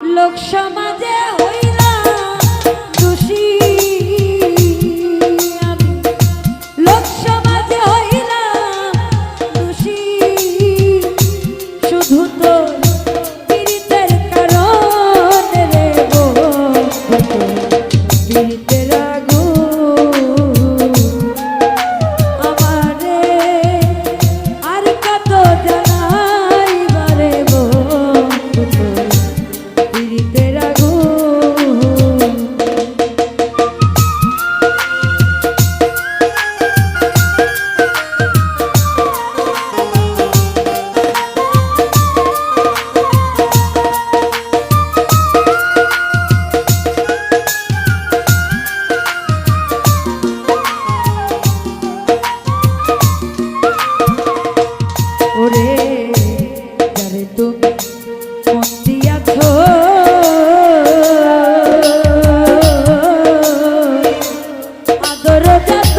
লোক সমাজে যাবে যারে তুমি মন দিয়াছ। আদর যত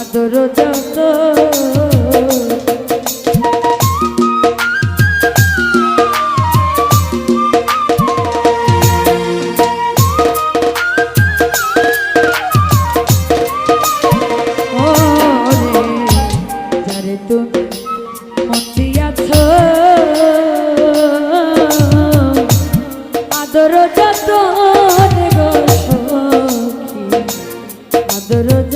আদর যত আদর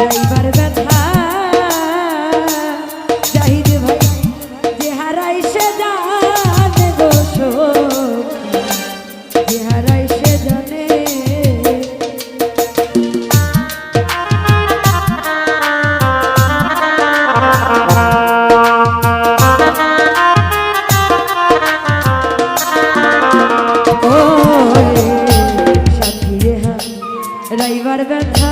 যাইবার ব্যথা। যাইরে ভাই, যে হারাই সে জানে দোষ যে হারাই সে জানে। রাইবার ব্যথা।